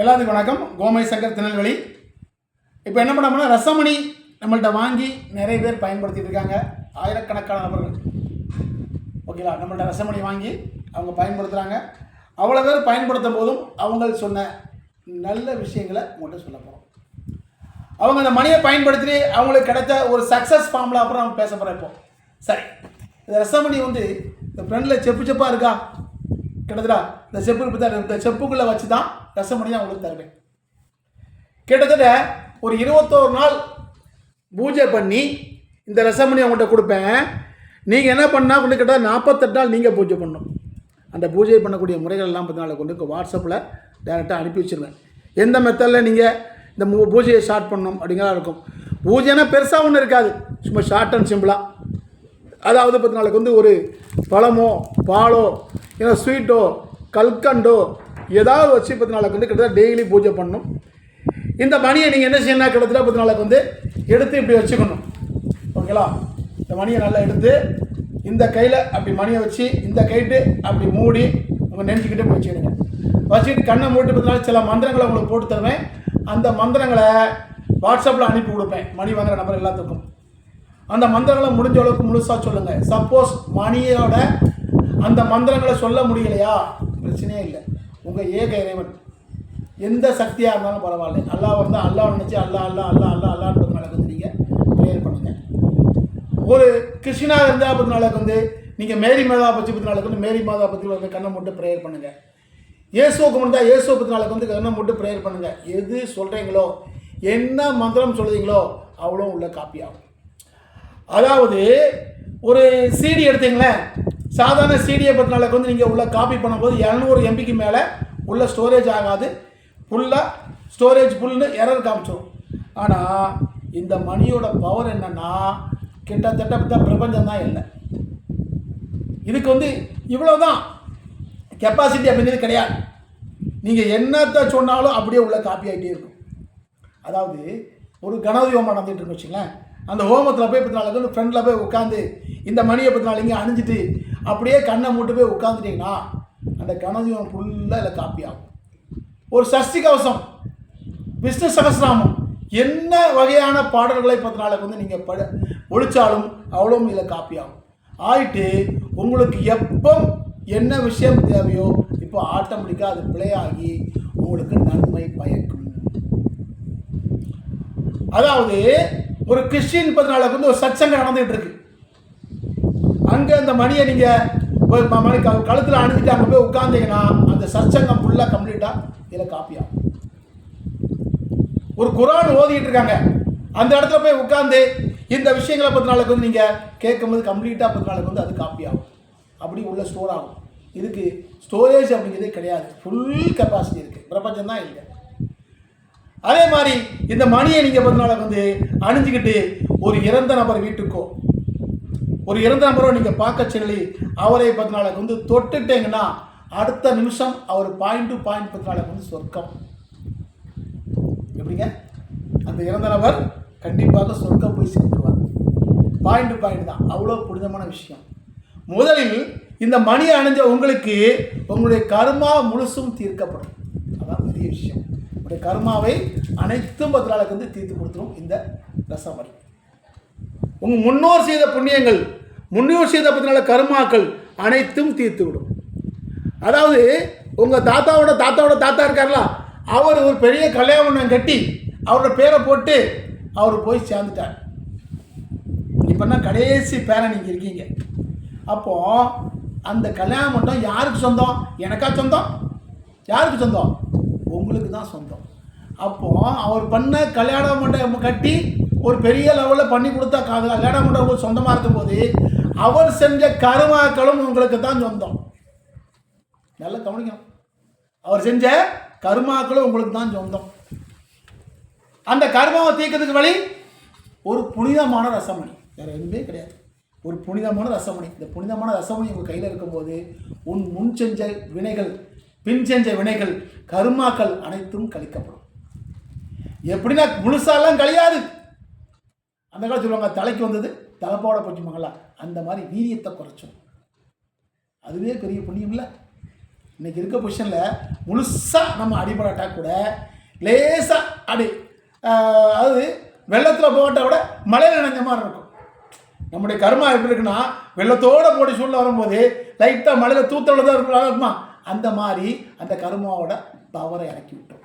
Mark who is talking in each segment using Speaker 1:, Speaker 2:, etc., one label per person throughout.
Speaker 1: எல்லாத்துக்கும் வணக்கம். கோமை சங்கர் திருநெல்வேலி இப்போ என்ன பண்ணோம்னா ரசமணி நம்மள்கிட்ட வாங்கி நிறைய பேர் பயன்படுத்திட்டு இருக்காங்க. ஆயிரக்கணக்கான நபர்கள். ஓகேங்களா நம்மள்கிட்ட ரசமணி வாங்கி அவங்க பயன்படுத்துகிறாங்க அவ்வளோ பேர் பயன்படுத்தும் போதும் அவங்க சொன்ன நல்ல விஷயங்களை உங்கள்கிட்ட சொல்ல போகிறோம் அவங்க அந்த மணியை பயன்படுத்தி அவங்களுக்கு கிடைத்த ஒரு சக்ஸஸ் ஃபார்மில் அப்புறம் நம்ம பேச போகிறோம் இப்போ. சரி. இந்த ரசமணி வந்து இந்த ஃப்ரெண்டில் செப்பு செப்பாக இருக்கா? கிட்டத்தட்ட இந்த செப்பு தான் இந்த செப்புக்குள்ளே வச்சு தான் ரசமணியை அவங்களுக்கு தருவேன். கிட்டத்தட்ட ஒரு இருபத்தோரு நாள் பூஜை பண்ணி இந்த ரசமணி அவங்கள்ட்ட கொடுப்பேன். நீங்கள் என்ன பண்ணால் கொண்டு கிட்ட நாற்பத்தெட்டு நாள் நீங்கள் பூஜை பண்ணணும். அந்த பூஜை பண்ணக்கூடிய முறைகள் எல்லாம் பார்த்தீங்கன்னா கொண்டு வாட்ஸ்அப்பில் டேரெக்டாக அனுப்பி வச்சுருவேன். எந்த மெத்தடில் நீங்கள் இந்த மூ பூஜையை ஸ்டார்ட் பண்ணணும் அப்படிங்கிறதா இருக்கும். பூஜைனா பெருசாக ஒன்றும் இருக்காது. சும்மா ஷார்ட் அண்ட் சிம்பிளாக அதாவது பத்து நாளைக்கு வந்து ஒரு பழமோ பாலோ ஏன்னா ஸ்வீட்டோ கல்கண்டோ ஏதாவது வச்சு பத்து நாளைக்கு வந்து கிட்டத்தட்ட டெய்லி பூஜை பண்ணணும் இந்த மணியை நீங்கள் என்ன செய்யணும் கிட்டத்தட்ட பத்து நாளைக்கு வந்து எடுத்து இப்படி வச்சுக்கணும். ஓகேங்களா? இந்த மணியை நல்லா எடுத்து இந்த கையில் அப்படி மணியை வச்சு இந்த கைட்டு அப்படி மூடி உங்கள் நெஞ்சிக்கிட்டு போய் வச்சுக்கிடுங்க. வச்சுக்கிட்டு கண்ணை மூட்டு பத்து நாள் சில மந்திரங்களை உங்களுக்கு போட்டு தருவேன். அந்த மந்திரங்களை வாட்ஸ்அப்பில் அனுப்பி கொடுப்பேன். மணி வாங்குற நம்பர் எல்லாத்துக்கும். அந்த மந்திரங்களை முடிஞ்ச அளவுக்கு முழுசாக சொல்லுங்கள் சப்போஸ் மணியோட அந்த மந்திரங்களை சொல்ல முடியலையா? பிரச்சனையே இல்லை. உங்கள் ஏக இறைவன். எந்த சக்தியாக இருந்தாலும் பரவாயில்ல. அல்லாஹ் இருந்தால் அல்லாஹ் நினச்சி அல்லா அல்லா அல்லா அல்லா அல்லான்றது வந்து நீங்கள் ப்ரேயர் பண்ணுங்கள் ஒரு கிருஷ்ணா இருந்தால் பற்றி வந்து நீங்கள் மேரி மாதா பற்றி பற்றி வந்து மேரி மாதா பற்றி வந்து கண்ணை மட்டும் ப்ரேயர் பண்ணுங்கள் இயேசுவுக்கு முடிந்தால் இயேசு பற்றி நாளுக்கு வந்து கண்ணை மட்டும் ப்ரேயர் பண்ணுங்கள் எது சொல்கிறீங்களோ என்ன மந்திரம் சொல்கிறீங்களோ அவ்வளோ உள்ள காப்பி ஆகும். அதாவது ஒரு சீடி எடுத்தீங்களேன். சாதாரண சிடிஏ பற்றி நாளைக்கு வந்து நீங்கள் உள்ள காப்பி பண்ணும்போது இரநூறு எம்பிக்கு மேலே உள்ள ஸ்டோரேஜ் ஆகாது. ஃபுல்லாக ஸ்டோரேஜ் ஃபுல்னு எரர் காமிச்சிடும் ஆனால் இந்த மணியோட பவர் என்னன்னா கிட்டத்தட்ட பார்த்தா பிரபஞ்சம் தான் இல்லை. இதுக்கு வந்து இவ்வளோ தான் கெப்பாசிட்டி அப்படிங்கிறது கிடையாது. நீங்கள் என்னத்தை சொன்னாலும் அப்படியே உள்ள காப்பி ஆகிட்டே இருக்கும். அதாவது ஒரு கணபதி நடந்துகிட்டு இருக்கு வச்சுங்களேன் அந்த ஹோமத்தில் போய் பத்து நாளைக்கு ஃப்ரெண்டில் போய் உட்காந்து இந்த மணியை பத்து நாள் இங்கே அணிஞ்சிட்டு அப்படியே கண்ணை மூட்டு போய் உட்காந்துட்டீங்கன்னா அந்த கணபதி ஃபுல்லாக இல்லை காப்பி ஆகும். ஒரு சஷ்டி கவசம் விஷ்ணு சகசிராமம் என்ன வகையான பாடல்களை பத்து நாளைக்கு வந்து நீங்கள் பட ஒழிச்சாலும் அவ்வளோ இதில் காப்பி ஆகும். ஆயிட்டு உங்களுக்கு எப்போ என்ன விஷயம் தேவையோ இப்போ ஆட்டோமேட்டிக்காக அது ப்ளே ஆகி உங்களுக்கு நன்மை பயக்கும். அதாவது ஒரு கிறிஸ்டின் பதினாலுக்கு வந்து ஒரு சச்சங்கம் நடந்துகிட்டு இருக்கு அங்கே அந்த மணியை நீங்கள் ஒரு மணி க கழுத்தில் அணிஞ்சிட்டு அங்கே போய் உட்காந்தீங்கன்னா அந்த சச்சங்கம் ஃபுல்லாக கம்ப்ளீட்டாக இதில் காப்பியாகும் ஒரு குரான் ஓதிக்கிட்டு இருக்காங்க அந்த இடத்துல போய் உட்காந்து இந்த விஷயங்களை பத்து நாளுக்கு வந்து நீங்கள் கேட்கும்போது கம்ப்ளீட்டாக பத்து நாளுக்கு வந்து அது காப்பி ஆகும். அப்படி உள்ள ஸ்டோர் ஆகும். இதுக்கு ஸ்டோரேஜ் அப்படிங்கிறதே கிடையாது. ஃபுல் கெப்பாசிட்டி இருக்குது பிரபஞ்சம் தான் இல்லை அதே மாதிரி இந்த மணியை நீங்கள் பத்து வந்து அணிஞ்சுக்கிட்டு ஒரு இறந்த நபர் வீட்டுக்கோ ஒரு இறந்த நபரோ நீங்கள் பார்க்க சொல்லி அவரை பத்து நாளைக்கு வந்து தொட்டுட்டீங்கன்னா அடுத்த நிமிஷம் அவர் பாயிண்ட் டு பாயிண்ட் பத்து நாளைக்கு வந்து சொர்க்கம். எப்படிங்க? அந்த இறந்த நபர் கண்டிப்பாக சொர்க்கம் போய் சேர்ந்துருவார். பாயிண்ட் டு பாயிண்ட் தான். அவ்வளோ புனிதமான விஷயம். முதலில் இந்த மணி அணிஞ்ச உங்களுக்கு உங்களுடைய கர்மா முழுசும் தீர்க்கப்படும். அதான் பெரிய விஷயம். இந்த கர்மாவை அனைத்தும் பத்து நாளுக்கு வந்து தீர்த்து கொடுத்துரும் இந்த ரசமணி உங்கள் முன்னோர் செய்த புண்ணியங்கள் முன்னோர் செய்த பத்து நாள் கர்மாக்கள் அனைத்தும் தீர்த்து விடும். அதாவது உங்கள் தாத்தாவோட தாத்தாவோட தாத்தா இருக்கார்ல அவர் ஒரு பெரிய கல்யாணம் கட்டி அவரோட பேரை போட்டு அவர் போய் சேர்ந்துட்டார். இப்போனா கடைசி பேரை நீங்கள் இருக்கீங்க. அப்போது அந்த கல்யாண மண்டபம் யாருக்கு சொந்தம்? எனக்கா சொந்தம்? யாருக்கு சொந்தம்? உங்களுக்கு தான் சொந்தம். அப்போது அவர் பண்ண கல்யாண மண்டபம் கட்டி ஒரு பெரிய லெவலில் பண்ணி கொடுத்தா க- கல்யாண மண்டபம் உங்களுக்கு சொந்தமாக இருக்கும்போது அவர் செஞ்ச கருமாக்களும் உங்களுக்கு தான் சொந்தம். நல்லா கவனிக்கணும். அவர் செஞ்ச கருமாக்களும் உங்களுக்கு தான் சொந்தம். அந்த கர்மாவை தீர்க்கிறதுக்கு வழி ஒரு புனிதமான ரசமணி. வேறு எதுவுமே கிடையாது. ஒரு புனிதமான ரசமணி. இந்த புனிதமான ரசமணி உங்கள் கையில் இருக்கும்போது உன் முன் செஞ்ச வினைகள் பின் செஞ்ச வினைகள் கர்மாக்கள் அனைத்தும் கழிக்கப்படும். எப்படின்னா முழுசாலாம் கழியாது. அந்த காலத்தில் சொல்லுவாங்க தலைக்கு வந்தது தலைப்பாவோட போச்சுமாங்களா அந்த மாதிரி வீரியத்தை குறைச்சோம் அதுவே பெரிய புண்ணியம் இல்லை. இன்னைக்கு இருக்க பொசிஷனில் முழுசாக நம்ம அடிபடாட்டா கூட லேசாக அடி அதாவது வெள்ளத்தில் போட்டால் விட மழையில் நினைஞ்ச மாதிரி இருக்கும். நம்முடைய கர்மா எப்படி இருக்குன்னா வெள்ளத்தோட போட்டு சூழ்நிலை வரும்போது லைட்டாக மழையில் தூத்தல தான் இருக்கும் இருக்குமா? அந்த மாதிரி அந்த கருமாவோட தவறை இறக்கி விட்டோம்.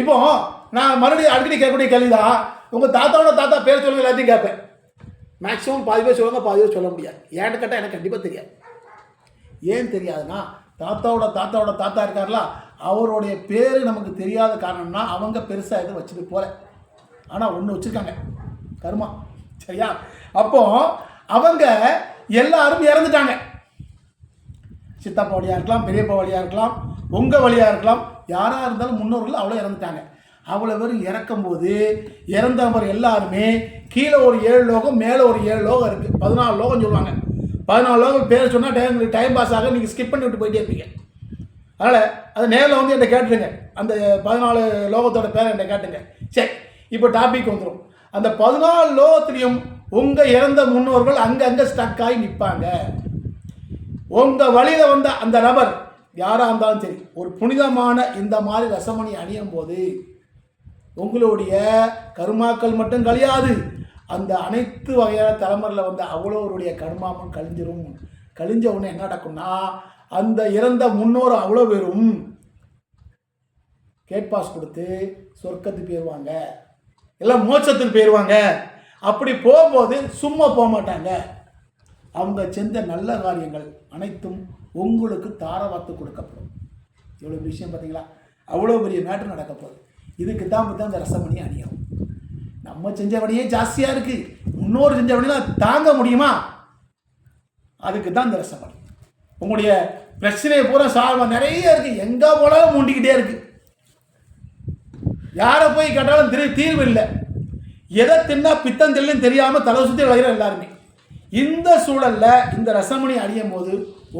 Speaker 1: இப்போ நான் மறுபடியும் அடிக்கடி கேட்கக்கூடிய கேள்விதான் உங்கள் தாத்தாவோட தாத்தா பேர் சொல்லுங்க எல்லாத்தையும் கேட்பேன். மேக்ஸிமம் பாதி பேர் சொல்லுவாங்க பாதி பேர் சொல்ல முடியாது. ஏன்னு கேட்டால் எனக்கு கண்டிப்பாக தெரியாது. ஏன் தெரியாதுன்னா தாத்தாவோட தாத்தாவோட தாத்தா இருக்கார்ல அவருடைய பேர் நமக்கு தெரியாத காரணம்னா அவங்க பெருசாக எதுவும் வச்சுட்டு போகல ஆனால் ஒன்று வச்சுருக்காங்க. கருமா. சரியா? அப்போ அவங்க எல்லாரும் இறந்துட்டாங்க. சித்தப்பா வழியாக இருக்கலாம் பெரியப்பா வழியாக இருக்கலாம் உங்கள் வழியாக இருக்கலாம் யாராக இருந்தாலும் முன்னோர்கள் அவ்வளோ இறந்துட்டாங்க. அவ்வளோ பேர் இறக்கும்போது இறந்தவர் எல்லாருமே கீழே ஒரு ஏழு லோகம் மேலே ஒரு ஏழு லோகம் இருக்குது பதினாலு லோகம் சொல்லுவாங்க. பதினாலு லோகம் பேர் சொன்னால் டைம் டைம் பாஸ் ஆக நீங்கள் ஸ்கிப் பண்ணி விட்டு போயிட்டே இருப்பீங்க. அதனால் அது நேரில் வந்து என்கிட்ட கேட்டுருங்க. அந்த பதினாலு லோகத்தோட பேரை என்கிட்ட கேட்டுங்க சரி இப்போ டாபிக் வந்துடும் அந்த பதினாலு லோகத்துலேயும் உங்கள் இறந்த முன்னோர்கள் அங்கங்கே ஸ்டக் ஆகி நிற்பாங்க உங்கள் வழியில் வந்த அந்த நபர் யாராக இருந்தாலும் சரி ஒரு புனிதமான இந்த மாதிரி ரசமணி அணியும் போது உங்களுடைய கருமாக்கள் மட்டும் கழியாது அந்த அனைத்து வகையான தலைமுறையில் வந்த அவ்வளோருடைய கருமாமும் கழிஞ்சிரும். கழிஞ்ச உடனே என்ன நடக்கும்னா அந்த இறந்த முன்னோர் அவ்வளோ பேரும் கேட் பாஸ் கொடுத்து சொர்க்கத்துக்கு போயிடுவாங்க எல்லாம் மோட்சத்துக்கு போயிடுவாங்க அப்படி போகும்போது சும்மா போக மாட்டாங்க. அவங்க செஞ்ச நல்ல காரியங்கள் அனைத்தும் உங்களுக்கு தாரவாத்து கொடுக்கப்படும். இவ்வளோ விஷயம் பார்த்தீங்களா? அவ்வளோ பெரிய மேட்ரு நடக்க போகுது. இதுக்கு தான் பார்த்தா அந்த ரசமணி அணியாகும் நம்ம செஞ்ச வழியே ஜாஸ்தியாக இருக்குது முன்னோர் செஞ்ச வழியெல்லாம் தாங்க முடியுமா? அதுக்கு தான் இந்த ரசமணி. உங்களுடைய பிரச்சனையை பூரா சால்வ நிறைய இருக்குது எங்கே போனாலும் மூண்டிக்கிட்டே இருக்குது யாரை போய் கேட்டாலும் திரு தீர்வு இல்லை. எதை தின்னா பித்தம் தெரியலன்னு தெரியாமல் தலை சுற்றி விளையிற எல்லாருமே. இந்த சூழலில் இந்த ரசமணி அணியும் போது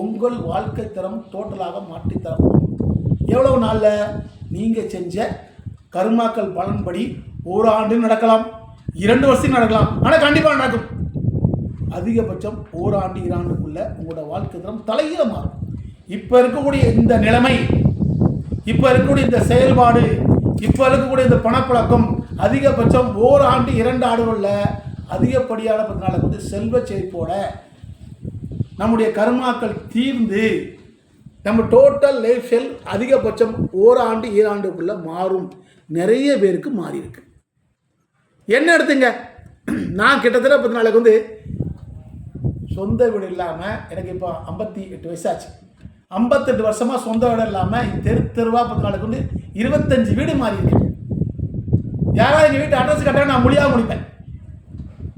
Speaker 1: உங்கள் வாழ்க்கை தரம் டோட்டலாக மாற்றித்தரம் எவ்வளவு நாளில் நீங்கள் செஞ்ச கருமாக்கள் பலன்படி ஒரு ஆண்டு நடக்கலாம் இரண்டு வருஷம் நடக்கலாம் ஆனால் கண்டிப்பாக நடக்கும். அதிகபட்சம் ஓராண்டு இராண்டுக்குள்ள உங்களோட வாழ்க்கை தரம் தலையில மாறும். இப்போ இருக்கக்கூடிய இந்த நிலைமை இப்போ இருக்கக்கூடிய இந்த செயல்பாடு இப்போ இருக்கக்கூடிய இந்த பணப்பழக்கம் அதிகபட்சம் ஓராண்டு இரண்டு ஆண்டுகளில் அதிகப்படியான பதினால வந்து செல்வ செழிப்போட நம்முடைய கர்மாக்கள் தீர்ந்து நம்ம டோட்டல் லைஃப் ஸ்டைல் அதிகபட்சம் ஓராண்டு ஈராண்டுக்குள்ளே மாறும். நிறைய பேருக்கு மாறி இருக்கு என்ன எடுத்துங்க? நான் கிட்டத்தட்ட பத்து நாளைக்கு வந்து சொந்த வீடு இல்லாமல் எனக்கு இப்போ ஐம்பத்தி எட்டு வயசாச்சு. ஐம்பத்தெட்டு வருஷமாக சொந்த வீடு இல்லாமல் தெரு தெருவாக பத்து நாளைக்கு வந்து இருபத்தஞ்சு வீடு மாறி இருக்கு யாராவது எங்கள் வீட்டு அட்ரஸ் கட்டால் நான் முடியாமல் முடிப்பேன்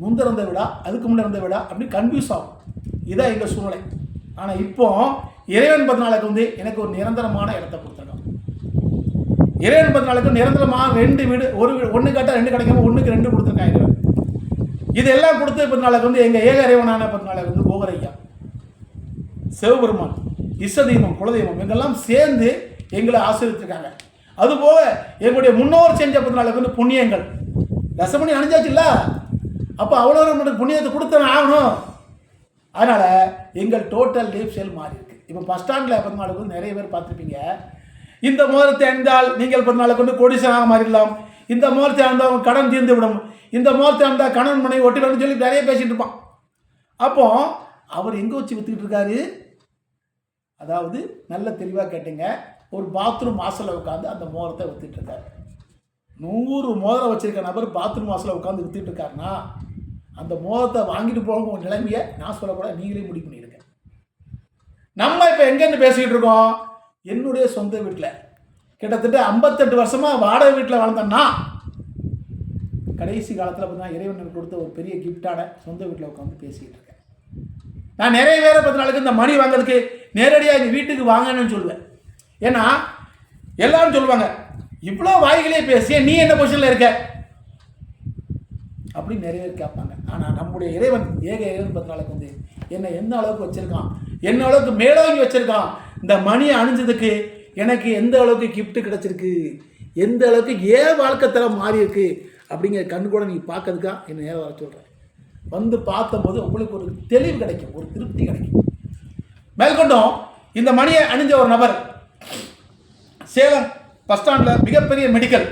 Speaker 1: முந்திருந்த விடா அதுக்கு முன்னே இருந்த விடா அப்படி கன்ஃபியூஸ் ஆகும். இதான் எங்கள் சூழ்நிலை. ஆனால் இப்போ இறைவன் பத்து வந்து எனக்கு ஒரு நிரந்தரமான இடத்த கொடுத்துருக்கான். இறைவன் பத்து நிரந்தரமாக ரெண்டு வீடு ஒரு வீடு ஒன்று கேட்டால் ரெண்டு கிடைக்காம ஒன்றுக்கு ரெண்டு கொடுத்துருக்கான் இறைவன். இதெல்லாம் கொடுத்து பத்து வந்து எங்கள் ஏக இறைவனான பத்து வந்து போகரையா. சிவபெருமான் இசதீபம் குலதெய்வம் இதெல்லாம் சேர்ந்து எங்களை ஆசீர்வதிச்சிருக்காங்க. அதுபோக எங்களுடைய முன்னோர் செஞ்ச பத்து வந்து புண்ணியங்கள். ரசமணி அணிஞ்சாச்சுல்ல? அப்போ அவ்வளோ நம்மளுக்கு புண்ணியத்தை கொடுத்தன ஆகணும். அதனால் எங்கள் டோட்டல் லைஃப் ஸ்டைல் மாறி இப்போ பஸ் ஸ்டாண்டில் பெருமாளுக்கு நிறைய பேர் பார்த்துருப்பீங்க. இந்த மோதத்தை அணிந்தால் நீங்கள் பெருமாளை கொண்டு கொடிசனாக மாறிடலாம். இந்த மோதிரத்தை அணிந்தால் அவங்க கடன் தீர்ந்து விடும். இந்த மோதிரத்தை அணிந்தால் கணவன் மனைவி ஒட்டிடணும்னு சொல்லி நிறைய பேசிகிட்டு இருப்பான். அப்போ அவர் எங்கே வச்சு விற்றுக்கிட்டு இருக்காரு? அதாவது நல்ல தெளிவாக கேட்டுங்க. ஒரு பாத்ரூம் வாசலில் உட்காந்து அந்த மோதிரத்தை விற்றுட்டு இருக்காரு. நூறு மோதிரம் வச்சுருக்க நபர் பாத்ரூம் வாசலில் உட்காந்து விற்றுட்டு இருக்காருன்னா அந்த மோதத்தை வாங்கிட்டு போக உங்க நிலைமையை நான் சொல்லக்கூடாது நீங்களே முடிவு பண்ணிடுங்க. நம்ம இப்போ எங்கேருந்து பேசிக்கிட்டு இருக்கோம்? என்னுடைய சொந்த வீட்டில். கிட்டத்தட்ட ஐம்பத்தெட்டு வருஷமாக வாடகை வீட்டில் வளர்ந்தேன்னா கடைசி காலத்தில் பார்த்தீங்கன்னா இறைவன் கொடுத்த ஒரு பெரிய கிஃப்டான சொந்த வீட்டில் உட்காந்து பேசிக்கிட்டு இருக்கேன். நான் நிறைய பேரை பத்து நாளுக்கு இந்த மணி வாங்குறதுக்கு நேரடியாக எங்கள் வீட்டுக்கு வாங்கன்னு சொல்லுவேன். ஏன்னா எல்லாரும் சொல்லுவாங்க இவ்வளோ வாய்களே பேசிய நீ என்ன பொசிஷனில் இருக்க? அப்படின்னு நிறைய பேர் கேட்பாங்க. ஆனால் நம்முடைய இறைவன் ஏக இறைவன் பத்து நாளைக்கு வந்து என்னை எந்த அளவுக்கு வச்சுருக்கான்? என்ன அளவுக்கு மேலோங்கி வச்சுருக்கான்? இந்த மணியை அணிஞ்சதுக்கு எனக்கு எந்த அளவுக்கு கிஃப்ட்டு கிடச்சிருக்கு? எந்த அளவுக்கு ஏன் வாழ்க்கை தரம் மாறி இருக்கு அப்படிங்கிற கண் கூட நீங்கள் பார்க்கறதுக்கா என்ன நேரம் வர சொல்கிறேன் வந்து பார்த்தபோது உங்களுக்கு ஒரு தெளிவு கிடைக்கும் ஒரு திருப்தி கிடைக்கும். மேற்கொண்டும் இந்த மணியை அணிஞ்ச ஒரு நபர் சேலம் பஸ் ஸ்டாண்டில் மிகப்பெரிய மெடிக்கல்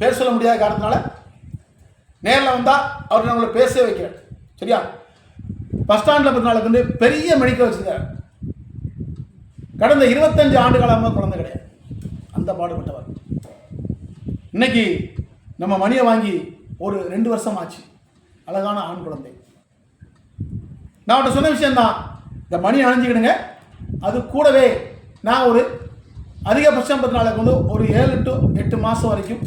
Speaker 1: பேர் சொல்ல முடியாத காரணத்தினால நேரில் வந்தால் அவர் நம்மளை பேசவே வைக்கிறேன் சரியா? பஸ் ஸ்டாண்டில் பார்த்தனாலுக்கு வந்து பெரிய மெடிக்கல் வச்சுருக்காரு. கடந்த இருபத்தஞ்சு ஆண்டு காலமாக குழந்தை கிடையாது. அந்த பாடுபட்டவர். இன்னைக்கு நம்ம மணியை வாங்கி ஒரு ரெண்டு வருஷம் ஆச்சு. அழகான ஆண் குழந்தை. நான் அவன்கிட்ட சொன்ன விஷயம்தான். இந்த மணி அணிஞ்சிக்கிடுங்க. அது கூடவே நான் ஒரு அதிகபட்சம் பத்து நாளைக்கு வந்து ஒரு ஏழு டு எட்டு மாதம் வரைக்கும்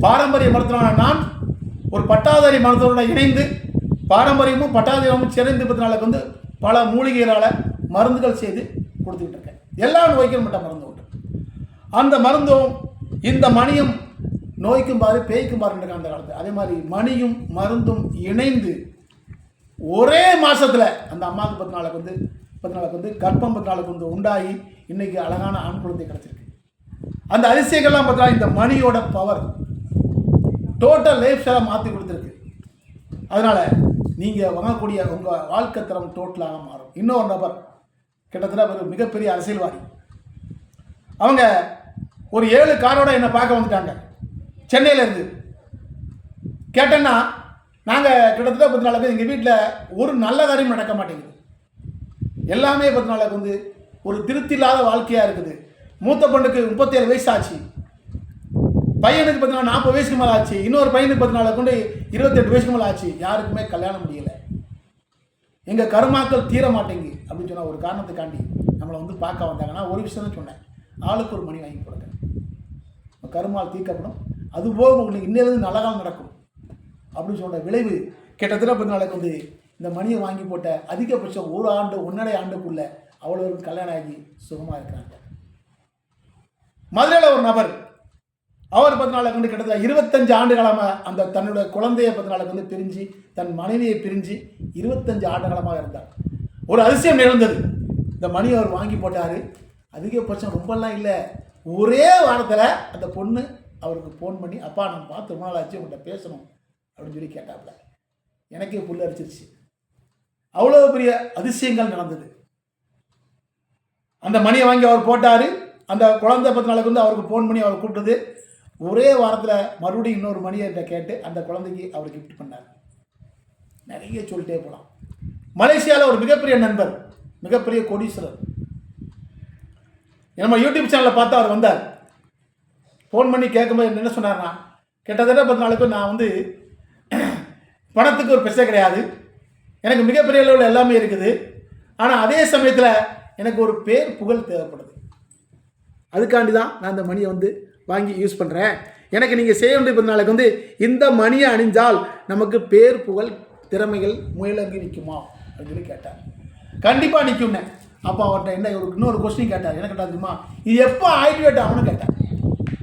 Speaker 1: பாரம்பரிய மருத்துவரான நான் ஒரு பட்டாதாரி மருத்துவரோட இணைந்து பாரம்பரியமும் பட்டாதாரியமும் சிறந்து பத்து நாளுக்கு வந்து பல மூலிகைகளால் மருந்துகள் செய்து கொடுத்துக்கிட்டு இருக்கேன் எல்லா நோய்க்கும் மட்டும் மருந்து உண்டு. அந்த மருந்தும் இந்த மணியும் நோய்க்கும் பாரு பேய்க்கும் பாருன்ற அந்த காலத்து அதே மாதிரி மணியும் மருந்தும் இணைந்து ஒரே மாதத்தில் அந்த அம்மாவுக்கு பத்து நாளுக்கு வந்து பத்து நாளுக்கு வந்து கர்ப்பம் பத்து நாளுக்கு வந்து உண்டாகி இன்னைக்கு அழகான ஆண் குழந்தை கிடச்சிருக்கு. அந்த அதிசயங்கள்லாம் பார்த்தா இந்த மணியோட பவர் டோட்டல் லைஃப் ஸ்டைலை மாற்றி கொடுத்துருக்கு. அதனால் நீங்கள் வாங்கக்கூடிய உங்கள் வாழ்க்கை தரம் டோட்டலாக மாறும். இன்னொரு நபர் கிட்டத்தட்ட ஒரு மிகப்பெரிய அரசியல்வாதி. அவங்க ஒரு ஏழு காரோட என்னை பார்க்க வந்துட்டாங்க. சென்னையிலேருந்து கேட்டேன்னா நாங்கள் கிட்டத்தட்ட பத்து நாளுக்கு எங்கள் வீட்டில் ஒரு நல்ல காரியம் நடக்க மாட்டேங்குது. எல்லாமே பத்து நாளுக்கு வந்து ஒரு திருப்தி இல்லாத வாழ்க்கையாக இருக்குது. மூத்த பொண்ணுக்கு முப்பத்தேழு வயசு ஆச்சு. பையனுக்கு பார்த்தீங்கன்னா நாற்பது வயசுக்கு மேலே ஆச்சு. இன்னொரு பையனுக்கு பார்த்தீங்கன்னா கொண்டு இருபத்தெட்டு வயசுக்கு மேலே ஆச்சு? யாருக்குமே கல்யாணம் முடியலை. எங்கள் கருமாக்கள் தீர மாட்டேங்கி அப்படின்னு சொன்ன ஒரு காரணத்துக்காண்டி நம்மளை வந்து பார்க்க வந்தாங்கன்னா ஒரு விஷயம் தான் சொன்னேன். ஆளுக்கு ஒரு மணி வாங்கி கொடுங்க கருமாள் கருமால் தீர்க்கப்படும். அதுபோக உங்களுக்கு இன்னிலிருந்து நல்ல காலம் நடக்கும். அப்படின்னு சொன்ன விளைவு கிட்டத்தட்ட பத்து நாளைக்கு வந்து இந்த மணியை வாங்கி போட்ட அதிகபட்சம் ஒரு ஆண்டு ஒன்றரை ஆண்டுக்குள்ள அவ்வளோ கல்யாணம் ஆகி சுகமாக இருக்கிறாங்க. மதுரையில் ஒரு நபர் அவர் பத்து நாளைக்கு வந்து கிட்டத்தட்ட இருபத்தஞ்சு ஆண்டு காலமாக அந்த தன்னுடைய குழந்தையை பத்து வந்து பிரிஞ்சு தன் மனைவியை பிரிஞ்சு இருபத்தஞ்சு ஆண்டு காலமாக இருந்தார். ஒரு அதிசயம் நிகழ்ந்தது. இந்த மணி அவர் வாங்கி போட்டார். அதிகபட்சம் ரொம்பலாம் இல்லை. ஒரே வாரத்தில் அந்த பொண்ணு அவருக்கு ஃபோன் பண்ணி அப்பா நான் பார்த்து ரொம்ப நாள் ஆச்சு உங்கள்கிட்ட பேசணும். அப்படின்னு சொல்லி கேட்டாப்புல. எனக்கே புல் அரிச்சிருச்சு. அவ்வளோ பெரிய அதிசயங்கள் நடந்தது. அந்த மணியை வாங்கி அவர் போட்டார். அந்த குழந்தை பத்து நாளைக்கு வந்து அவருக்கு ஃபோன் பண்ணி அவர் கூப்பிட்டது. ஒரே வாரத்தில் மறுபடியும் இன்னொரு மணியை கேட்டு அந்த குழந்தைக்கு அவர் கிஃப்ட் பண்ணார். நிறைய சொல்லிட்டே போகலாம் மலேசியாவில் ஒரு மிகப்பெரிய நண்பர் மிகப்பெரிய கோடீஸ்வரர். நம்ம யூடியூப் சேனலில் பார்த்து அவர் வந்தார். ஃபோன் பண்ணி கேட்கும்போது என்ன சொன்னார்னா கிட்டத்தட்ட பத்து நாளுக்கு நான் வந்து பணத்துக்கு ஒரு பிரச்சனை கிடையாது. எனக்கு மிகப்பெரிய அளவில் எல்லாமே இருக்குது. ஆனால் அதே சமயத்தில் எனக்கு ஒரு பேர் புகழ் தேவைப்படுது. அதுக்காண்டி தான் நான் இந்த மணியை வந்து வாங்கி யூஸ் பண்ணுறேன் எனக்கு நீங்கள் செய்ய வேண்டிய நாளைக்கு வந்து இந்த மணியை அணிஞ்சால் நமக்கு பேர் புகழ் திறமைகள் முயலங்கி நிற்குமா? அப்படின்னு சொல்லி கேட்டார். கண்டிப்பாக நிற்கும்னே. அப்போ அவர்கிட்ட என்ன ஒரு இன்னொரு கொஸ்டின் கேட்டார். என்ன கேட்டார் தெரியுமா? இது எப்போ ஆக்டிவேட் ஆகணும்னு கேட்டார்.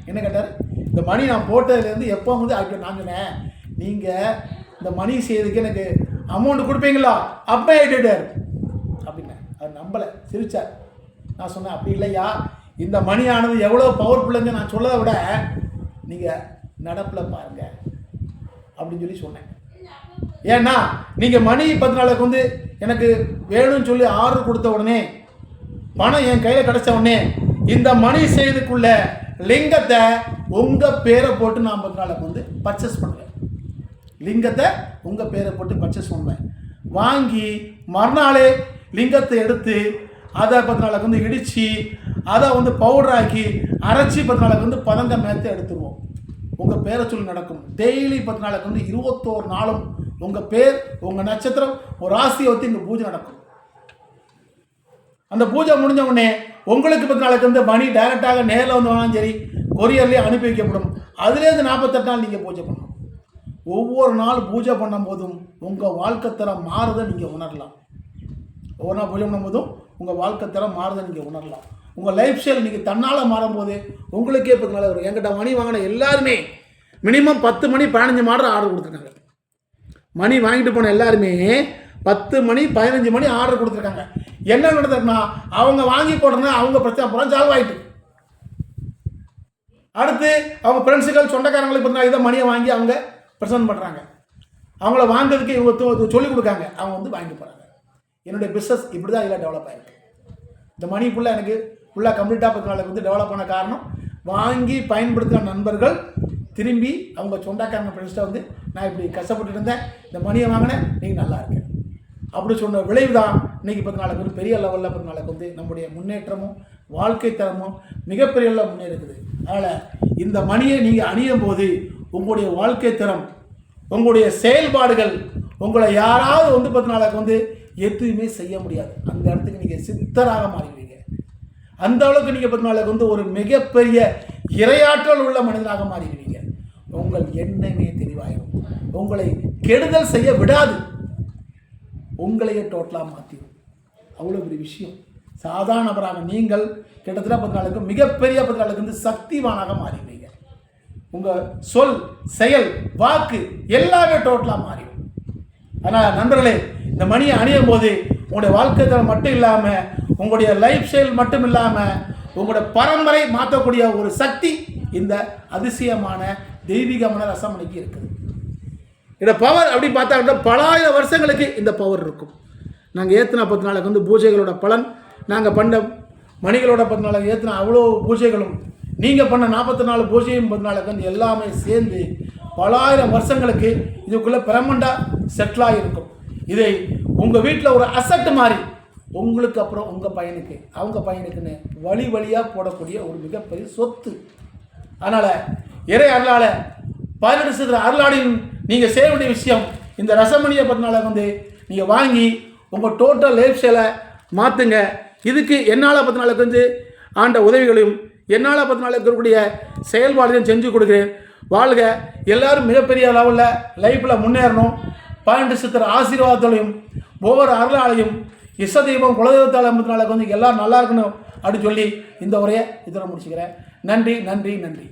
Speaker 1: என்ன கேட்டார்? இந்த மணி நான் போட்டதுலேருந்து எப்போ வந்து ஆக்டிவேட் நான் சொன்னேன் நீங்கள் இந்த மணி செய்யறதுக்கு எனக்கு அமௌண்ட் கொடுப்பீங்களா? அப்போ ஆக்டிவேட்டார் அப்படின்னேன் அவர் நம்பலை. சிரிச்சார். நான் சொன்னேன் அப்படி இல்லையா? இந்த மணியானது எவ்வளோ பவர்ஃபுல்லுங்க நான் சொல்லதை விட நீங்கள் நடப்பில் பாருங்க. அப்படின்னு சொல்லி சொன்னேன். ஏன்னா நீங்கள் மணி பத்து நாளுக்கு வந்து எனக்கு வேணும்னு சொல்லி ஆர்டர் கொடுத்த உடனே பணம் என் கையில் கிடச்ச உடனே இந்த மணி செய்துக்குள்ள லிங்கத்தை உங்கள் பேரை போட்டு நான் பத்து நாளுக்கு வந்து பர்ச்சேஸ் பண்ணுவேன். லிங்கத்தை உங்கள் பேரை போட்டு பர்ச்சேஸ் பண்ணுவேன். வாங்கி மறுநாளே லிங்கத்தை எடுத்து அதை பத்து நாளுக்கு வந்து இடித்து அதை வந்து பவுடராக்கி அரைச்சி பத்து நாளைக்கு வந்து பதங்க மேத்து எடுத்துருவோம். உங்கள் பேரை சொல்லி நடக்கும். டெய்லி பத்து நாளைக்கு வந்து இருபத்தோரு நாளும் உங்கள் பேர் உங்கள் நட்சத்திரம் ஒரு ராசியை ஒத்தி இங்கே பூஜை நடக்கும். அந்த பூஜை முடிஞ்ச உடனே உங்களுக்கு பத்து நாளைக்கு வந்து மணி டைரெக்டாக நேரில் வந்து வேணாலும் சரி கொரியர்லேயே அனுப்பி வைக்கப்படும். அதுலேருந்து நாற்பத்தெட்டு நாள் நீங்கள் பூஜை பண்ணணும். ஒவ்வொரு நாள் பூஜை பண்ணும்போதும் உங்கள் வாழ்க்கை தரம் மாறுதை நீங்கள் உணரலாம். ஒவ்வொரு நாள் பூஜை பண்ணும்போதும் உங்கள் வாழ்க்கை தரம் மாறுதை நீங்கள் உணரலாம். உங்கள் லைஃப் ஸ்டைல் நீங்கள் தன்னால் மாறும்போது உங்களுக்கே இப்போ நல்ல வரும். என்கிட்ட மணி வாங்கின எல்லாருமே மினிமம் பத்து மணி பதினஞ்சு மாடல் ஆர்டர் கொடுத்துருக்காங்க. மணி வாங்கிட்டு போன எல்லாருமே பத்து மணி பதினஞ்சு மணி ஆர்டர் கொடுத்துருக்காங்க. என்ன நடந்திருக்குன்னா அவங்க வாங்கி போடுறதுனா அவங்க பிரச்சனை போகிறோம் சால்வ் ஆகிட்டு அடுத்து அவங்க ஃப்ரெண்ட்ஸுகள் சொந்தக்காரங்களுக்கு பார்த்தா இதை மணியை வாங்கி அவங்க ப்ரெசென்ட் பண்ணுறாங்க அவங்கள வாங்குறதுக்கு இவங்க சொல்லிக் கொடுக்காங்க. அவங்க வந்து வாங்கி போகிறாங்க என்னுடைய பிஸ்னஸ் இப்படி தான் இதில் டெவலப் ஆகிருக்கு இந்த மணி ஃபுல்லாக எனக்கு ஃபுல்லாக கம்ப்ளீட்டாக பத்து வந்து டெவலப் பண்ண காரணம் வாங்கி பயன்படுத்துகிற நண்பர்கள் திரும்பி அவங்க சொந்தக்காரங்க ஃப்ரெண்ட்ஸ்ட்டை வந்து நான் இப்படி கஷ்டப்பட்டு இருந்தேன் இந்த மணியை வாங்கினேன் நீங்கள் நல்லா இருக்கேன் அப்படி சொன்ன விளைவு தான் இன்றைக்கி பத்து நாளைக்கு வந்து பெரிய லெவலில் பத்து வந்து நம்முடைய முன்னேற்றமும் வாழ்க்கை தரமும் மிகப்பெரிய அளவில் முன்னேறுக்குது அதனால் இந்த மணியை நீங்கள் அணியும் போது உங்களுடைய வாழ்க்கை தரம் உங்களுடைய செயல்பாடுகள் உங்களை யாராவது வந்து பத்து வந்து எதுவுமே செய்ய முடியாது. அந்த இடத்துக்கு நீங்கள் சித்தராக மாறிடுவீங்க அந்த அளவுக்கு நீங்கள் பத்து வந்து ஒரு மிகப்பெரிய இரையாற்றல் உள்ள மனிதனாக மாறிடுவீங்க. உங்கள் எண்ணமே தெளிவாயிடும் உங்களை கெடுதல் செய்ய விடாது. உங்களையே டோட்டலாக மாற்றிடும் அவ்வளோ பெரிய விஷயம். சாதாரண நபராக நீங்கள் கிட்டத்தட்ட பத்து மிகப்பெரிய பத்து வந்து சக்திவானாக மாறிடுவீங்க. உங்கள் சொல் செயல் வாக்கு எல்லாமே டோட்டலாக மாறிடும். அதனால் நண்பர்களே இந்த மணியை அணியும் போது உங்களுடைய வாழ்க்கை தரம் மட்டும் இல்லாமல் உங்களுடைய லைஃப் ஸ்டைல் மட்டும் இல்லாமல் உங்களுடைய பரம்பரை மாற்றக்கூடிய ஒரு சக்தி இந்த அதிசயமான தெய்வீகமான ரசமணிக்கு இருக்குது. இந்த பவர் அப்படி பார்த்தா பலாயிரம் வருஷங்களுக்கு இந்த பவர் இருக்கும். நாங்கள் ஏற்றின பத்து நாளைக்கு வந்து பூஜைகளோட பலன் நாங்கள் பண்ண மணிகளோட பத்து நாளைக்கு ஏற்றின அவ்வளோ பூஜைகளும் நீங்கள் பண்ண நாற்பத்தி நாலு பூஜையும் பத்து நாளைக்கு வந்து எல்லாமே சேர்ந்து பலாயிரம் வருஷங்களுக்கு இதுக்குள்ளே பிரமண்டாக செட்டிலாக இருக்கும் இதை உங்கள் வீட்டில் ஒரு அசட்டு மாதிரி உங்களுக்கு அப்புறம் உங்கள் பையனுக்கு அவங்க பையனுக்குன்னு வழி வழியாக போடக்கூடிய ஒரு மிகப்பெரிய சொத்து. அதனால் இறை அருளால் பதினெட்டு சதுர அருளாடின் நீங்கள் செய்ய வேண்டிய விஷயம் இந்த ரசமணியை பத்தினால வந்து நீங்கள் வாங்கி உங்கள் டோட்டல் லைஃப் ஸ்டைலை மாற்றுங்க இதுக்கு என்னால் பத்து நாளுக்கு வந்து ஆண்ட உதவிகளையும் என்னால் பத்து நாளுக்கு இருக்கக்கூடிய செயல்பாடுகளையும் செஞ்சு கொடுக்குறேன். வாழ்க. எல்லாரும் மிகப்பெரிய லெவலில் லைஃப்பில் முன்னேறணும். பன்னெண்டு சித்தர் ஆசீர்வாதத்தோடையும் ஒவ்வொரு அருளாலையும் இச தெய்வம் குலதெய்வத்தால் பத்து வந்து எல்லோரும் நல்லா இருக்கணும் அப்படின்னு சொல்லி இந்த உரையை இதில் முடிச்சுக்கிறேன். நன்றி நன்றி நன்றி.